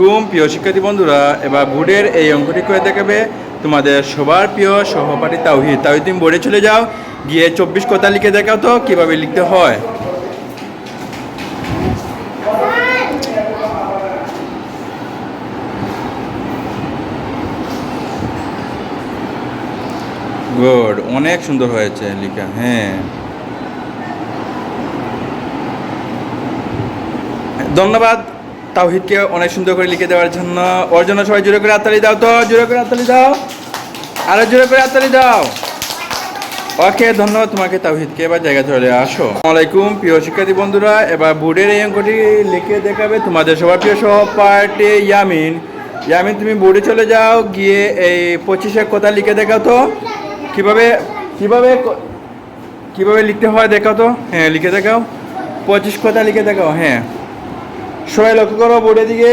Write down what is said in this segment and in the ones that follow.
আলাইকুম, প্রিয় শিক্ষার্থী বন্ধুরা, এবার বোর্ডের এই অঙ্কটি করে দেখাবে। তোমাদের সবার প্রিয় সহপাঠী তাওহিদ। তাওহিদ, তুমি বোর্ডে চলে যাও, গিয়ে চব্বিশ কথা লিখে দেখাও তো, কীভাবে লিখতে হয়। গুড অনেক সুন্দর হয়েছে লিখা হ্যাঁ। ধন্যবাদ। তাওহিদকে অনেক সুন্দর করে লিখে দেওয়ার জন্য। ওর জন্য সবাই জোরে করে হাততালি দাও তো, জোরে করে হাততালি দাও। আরও জোরে করে হাততালি দাও। ওকে, ধন্যবাদ তোমাকে তাওহিদকে। এবার জায়গা চলে আসো। আলাইকুম, প্রিয় শিক্ষার্থী বন্ধুরা। এবার বোর্ডের এই অঙ্কটি লিখে দেখাবে তোমাদের সবার প্রিয় সহপাঠী ইয়ামিন। ইয়ামিন, তুমি বোর্ডে চলে যাও, গিয়ে এই পঁচিশের কথা লিখে দেখাও তো। কীভাবে কীভাবে কীভাবে লিখতে হয় দেখাও তো। হ্যাঁ লিখে দেখাও। পঁচিশ কথা লিখে দেখাও হ্যাঁ। সবাই লক্ষ্য করো, বোর্ডের দিকে।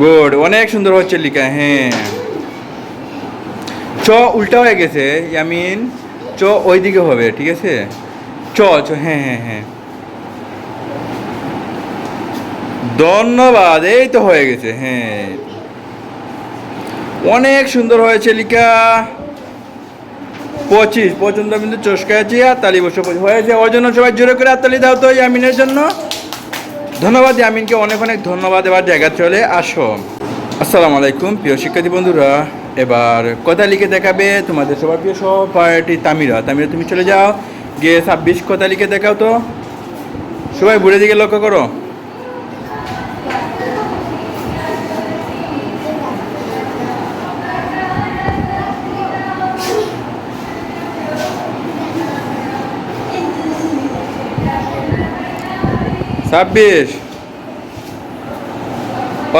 গুড অনেক সুন্দর হচ্ছে লিখা হ্যাঁ। চ, উল্টা হয়ে গেছে, ইয়ামিন। চ ওই দিকে হবে, ঠিক আছে? চ চ হ্যাঁ হ্যাঁ হ্যাঁ। ধন্যবাদ, এই তো হয়ে গেছে হ্যাঁ। অনেক সুন্দর হয়েছে লিখা। পঁচিশ পর্যন্ত কিন্তু চস্কা আছি আর তালি বসে হয়েছে ওর জন্য সবাই জোরে করে হাততালি দাও তো ইয়ামিনের জন্য। ধন্যবাদ ইয়ামিনকে অনেক অনেক ধন্যবাদ। এবার জায়গা চলে, আসো। আসসালামু আলাইকুম, প্রিয় শিক্ষার্থী বন্ধুরা। এবার কথা লিখে দেখাবে তোমাদের সবার প্রিয় সহপাঠী তামিরা। তামিরা, তুমি চলে যাও। গিয়ে ছাব্বিশ কথা লিখে দেখাও তো। সবাই বুড়ে দিকে লক্ষ্য করো। ছাব্বিশ।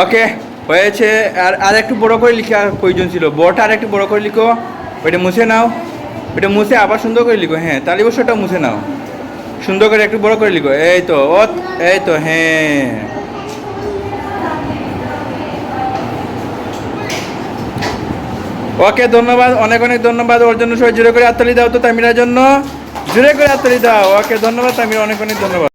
ওকে, হয়েছে। আর আর একটু বড় করে লিখা প্রয়োজন ছিল। বড়টা আর একটু বড় করে লিখো। ওইটা মুছে নাও। ওইটা মুছে আবার সুন্দর করে লিখো। হ্যাঁ তালি বসটা মুছে নাও। সুন্দর করে একটু বড় করে লিখো। এই তো ও এই তো হ্যাঁ। ওকে, ধন্যবাদ। অনেক অনেক ধন্যবাদ। ওর জন্য সবাই জোরে করে হাততালি দাও তো তামিরার জন্য। জোরে করে হাততালি দাও। ওকে, ধন্যবাদ তামিরা। অনেক অনেক ধন্যবাদ।